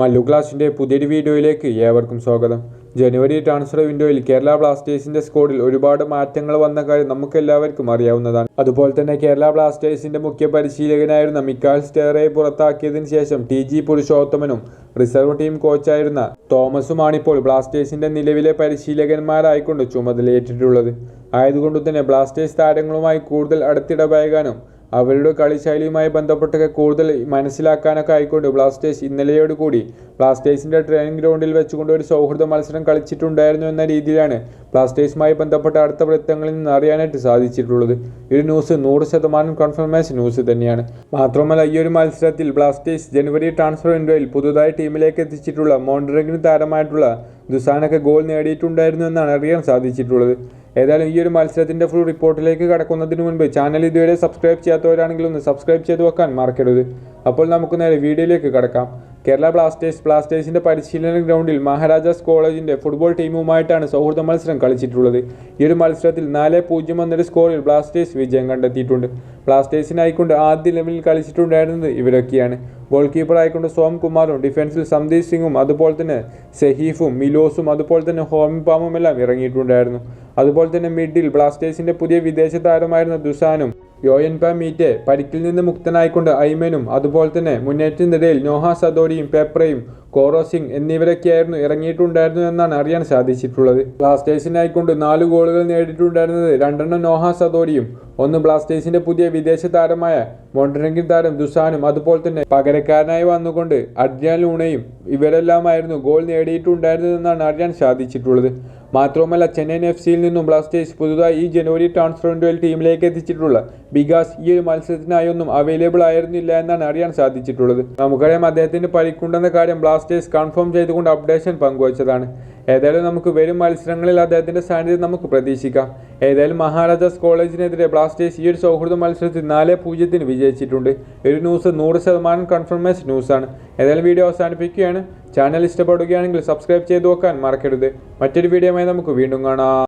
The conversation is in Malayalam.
മല്ലു ക്ലാസിന്റെ പുതിയൊരു വീഡിയോയിലേക്ക് ഏവർക്കും സ്വാഗതം. ജനുവരി ട്രാൻസ്ഫർ വിൻഡോയിൽ കേരള ബ്ലാസ്റ്റേഴ്സിന്റെ സ്കോഡിൽ ഒരുപാട് മാറ്റങ്ങൾ വന്ന കാര്യം നമുക്കെല്ലാവർക്കും അറിയാവുന്നതാണ്. അതുപോലെ തന്നെ കേരള ബ്ലാസ്റ്റേഴ്സിന്റെ മുഖ്യ പരിശീലകനായിരുന്ന മിക്കാൽ സ്റ്റേറയെ പുറത്താക്കിയതിന് ശേഷം ടി ജി പുരുഷോത്തമനും റിസർവ് ടീം കോച്ചായിരുന്ന തോമസുമാണിപ്പോൾ ബ്ലാസ്റ്റേഴ്സിന്റെ നിലവിലെ പരിശീലകന്മാരായിക്കൊണ്ട് ചുമതലയേറ്റിട്ടുള്ളത്. ആയതുകൊണ്ട് തന്നെ ബ്ലാസ്റ്റേഴ്സ് താരങ്ങളുമായി കൂടുതൽ അടുത്തിടപഴകാനും അവരുടെ കളിശൈലിയുമായി ബന്ധപ്പെട്ടൊക്കെ കൂടുതൽ മനസ്സിലാക്കാനൊക്കെ ആയിക്കൊണ്ട് ബ്ലാസ്റ്റേഴ്സ് ഇന്നലെയോട് കൂടി ബ്ലാസ്റ്റേഴ്സിന്റെ ട്രെയിനിങ് ഗ്രൗണ്ടിൽ വെച്ചുകൊണ്ട് ഒരു സൗഹൃദ മത്സരം കളിച്ചിട്ടുണ്ടായിരുന്നു എന്ന രീതിയിലാണ് ബ്ലാസ്റ്റേഴ്സുമായി ബന്ധപ്പെട്ട അടുത്ത വൃത്തങ്ങളിൽ നിന്ന് അറിയാനായിട്ട് സാധിച്ചിട്ടുള്ളത്. ഒരു ന്യൂസ് നൂറ് ശതമാനം കൺഫർമേഷൻ ന്യൂസ് തന്നെയാണ്. മാത്രമല്ല ഈ ഒരു മത്സരത്തിൽ ബ്ലാസ്റ്റേഴ്സ് ജനുവരി ട്രാൻസ്ഫർ വിൻഡോയിൽ പുതുതായി ടീമിലേക്ക് എത്തിച്ചിട്ടുള്ള മോണ്ടറിംഗിന് താരമായിട്ടുള്ള ദുസാനൊക്കെ ഗോൾ നേടിയിട്ടുണ്ടായിരുന്നു എന്നാണ് അറിയാൻ സാധിച്ചിട്ടുള്ളത്. ഏതായാലും ഈ ഒരു മത്സരത്തിന്റെ ഫുൾ റിപ്പോർട്ടിലേക്ക് കടക്കുന്നതിന് മുൻപ് ചാനൽ ഇതുവരെ സബ്സ്ക്രൈബ് ചെയ്യാത്തവരാണെങ്കിൽ ഒന്ന് സബ്സ്ക്രൈബ് ചെയ്ത് വെക്കാൻ മറക്കരുത്. അപ്പോൾ നമുക്ക് നേരെ വീഡിയോയിലേക്ക് കടക്കാം. കേരള ബ്ലാസ്റ്റേഴ്സ് ബ്ലാസ്റ്റേഴ്സിന്റെ പരിശീലന ഗ്രൗണ്ടിൽ മഹാരാജാസ് കോളേജിന്റെ ഫുട്ബോൾ ടീമുമായിട്ടാണ് സൗഹൃദ മത്സരം കളിച്ചിട്ടുള്ളത്. ഈ ഒരു മത്സരത്തിൽ നാല് പൂജ്യം എന്നൊരു സ്കോറിൽ ബ്ലാസ്റ്റേഴ്സ് വിജയം കണ്ടെത്തിയിട്ടുണ്ട്. ബ്ലാസ്റ്റേഴ്സിനായിക്കൊണ്ട് ആദ്യ ലെവലിൽ കളിച്ചിട്ടുണ്ടായിരുന്നത് ഇവരൊക്കെയാണ്. ഗോൾ കീപ്പർ ആയിക്കൊണ്ട് സോം കുമാറും ഡിഫൻസിൽ സന്ദീപ് സിംഗും അതുപോലെ തന്നെ സഹീഫും മിലോസും അതുപോലെ തന്നെ ഹോമി പാമും എല്ലാം ഇറങ്ങിയിട്ടുണ്ടായിരുന്നു. അതുപോലെ തന്നെ മിഡിൽ ബ്ലാസ്റ്റേഴ്സിന്റെ പുതിയ വിദേശ താരമായിരുന്ന ദുസാനും യോയൻ പാ മീറ്റെ പരിക്കിൽ നിന്ന് മുക്തനായിക്കൊണ്ട് ഐമനും അതുപോലെ തന്നെ മുന്നേറ്റത്തിനിടയിൽ നോഹ സദോരിയും പേപ്രയും കോറോ സിംഗ് എന്നിവരൊക്കെയായിരുന്നു ഇറങ്ങിയിട്ടുണ്ടായിരുന്നു എന്നാണ് അറിയാൻ സാധിച്ചിട്ടുള്ളത്. ബ്ലാസ്റ്റേഴ്സിനായിക്കൊണ്ട് നാല് ഗോളുകൾ നേടിയിട്ടുണ്ടായിരുന്നത് രണ്ടെണ്ണം നോഹ സദോരിയും ഒന്ന് ബ്ലാസ്റ്റേഴ്സിന്റെ പുതിയ വിദേശ താരമായ മോണ്ടറെങ്കിൽ താരം ദുസാനും അതുപോലെ തന്നെ പകരക്കാരനായി വന്നുകൊണ്ട് അഡ്രിയാൻ ലൂണയും ഇവരെല്ലാമായിരുന്നു ഗോൾ നേടിയിട്ടുണ്ടായിരുന്നതെന്നാണ് അറിയാൻ സാധിച്ചിട്ടുള്ളത്. മാത്രവുമല്ല ചെന്നൈയിൻ എഫ് സിയിൽ നിന്നും ബ്ലാസ്റ്റേഴ്സ് പുതുതായി ഈ ജനുവരി ട്രാൻസ്ഫർ വിൻഡോയിൽ ടീമിലേക്ക് എത്തിച്ചിട്ടുള്ള ബികാസ് ഈ ഒരു മത്സരത്തിനായൊന്നും അവൈലബിൾ ആയിരുന്നില്ല എന്നാണ് അറിയാൻ സാധിച്ചിട്ടുള്ളത്. നമുക്കറിയാം അദ്ദേഹത്തിന് പരിക്കുണ്ടെന്ന കാര്യം ബ്ലാസ്റ്റേഴ്സ് കൺഫേം ചെയ്തുകൊണ്ട് അപ്ഡേഷൻ പങ്കുവച്ചതാണ്. ഏതായാലും നമുക്ക് വരും മത്സരങ്ങളിൽ അദ്ദേഹത്തിന്റെ സാന്നിധ്യം നമുക്ക് പ്രതീക്ഷിക്കാം. ഏതായാലും മഹാരാജാസ് കോളേജിനെതിരെ ബ്ലാസ്റ്റേഴ്സ് ഈ ഒരു സൗഹൃദ മത്സരത്തിൽ നാല് പൂജ്യത്തിന് വിജയിച്ചിട്ടുണ്ട്. ഒരു ന്യൂസ് നൂറ് ശതമാനം കൺഫർമേഷൻ ന്യൂസാണ് ഏതായാലും വീഡിയോ അവസാനിപ്പിക്കുകയാണ്. ചാനൽ ഇഷ്ടപ്പെടുകയാണെങ്കിൽ സബ്സ്ക്രൈബ് ചെയ്ത് വെക്കാൻ മറക്കരുത്. മറ്റൊരു വീഡിയോയുമായി നമുക്ക് വീണ്ടും കാണാം.